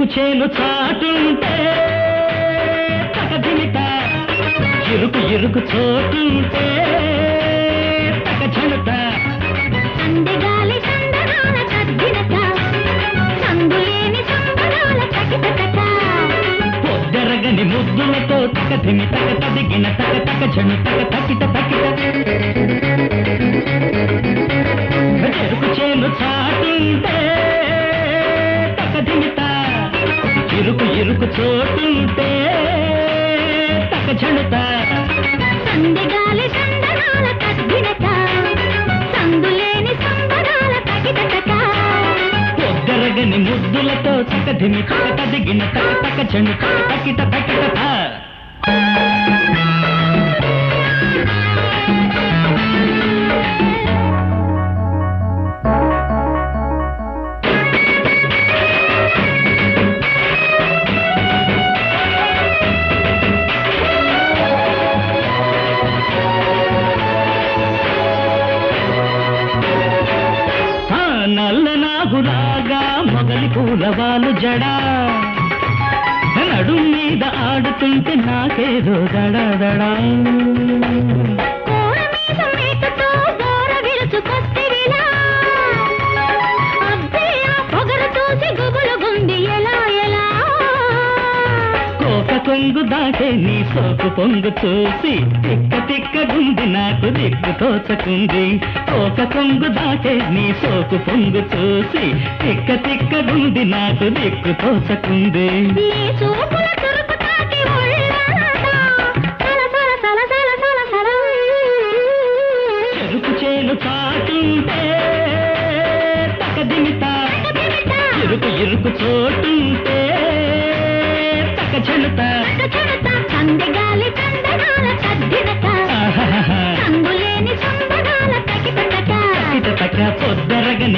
చెక్కు చేలు చాటుంటే తకదిమిట ఇరుకు ఇరుకు చోటుంటే తక చెలుట పొద్దరగని ముద్దులతో తకదిమి తక తదిగిన చెను తక తకిట తగ్గి చోటుంటే తక చెడుత సందెగాలి సందనాల తద్దినక సందులేని సంబరాల తకితక పొద్దరగని ముద్దులతో తక ధిమి తక తదిగిన తక తక చెడు తక తకిట తకిట పూలవాలు జడా. నడు మీద ఆడుతుంటే నాకేదో దడా దడా రంగు దాటే నీ సోకు పొంగు చూసి తిక్క తిక్క గుంది నాకు దిక్కు తోచకుంది. తోక కొంగు దాటే నీ సోకు పొంగు చూసి తిక్క తిక్క గుంది నాకు దిక్కు తోచకుంది. నీ చూపుల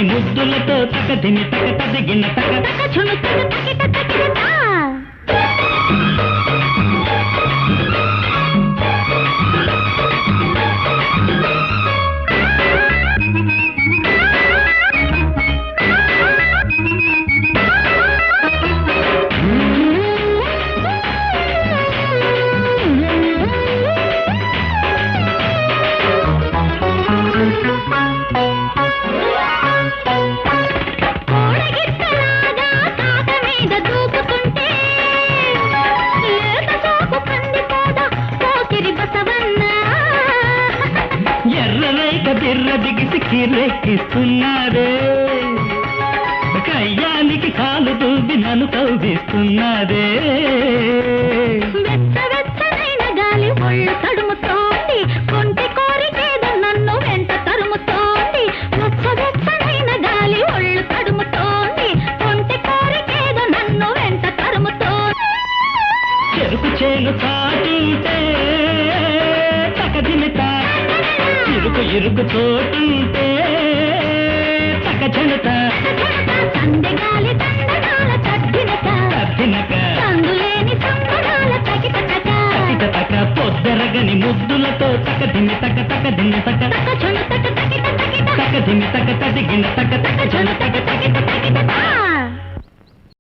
ముద్దులతో తక దిని తక తదిగిన తక. తక చుణుతక తకిట తకిట కిరెక్కిస్తున్నారే కయ్యానికి కాలు దూబి నన్ను వెచ్చనైన గాలి ఒళ్ళు తడుముతోంది. కొంటి నన్ను వెంట తరుముతోంది. గాలి ఒళ్ళు తడుముతోంది. కొంటి నన్ను వెంట తరుముతోంది. చెరుకు ఇరుకు ఇరుకు చోటుంటే తక చెడుత సందెగాలి తందనాల తద్దినక తద్దినక సందులేని సంబరాల తకిటక తకిట తక పొద్దరగని ముద్దులతో తక తకదిమి తక తక చుణుతక తకిట తకిట తకదిమి తక తదిగిన తక. తక చెడు తక తకిట తకిట తా.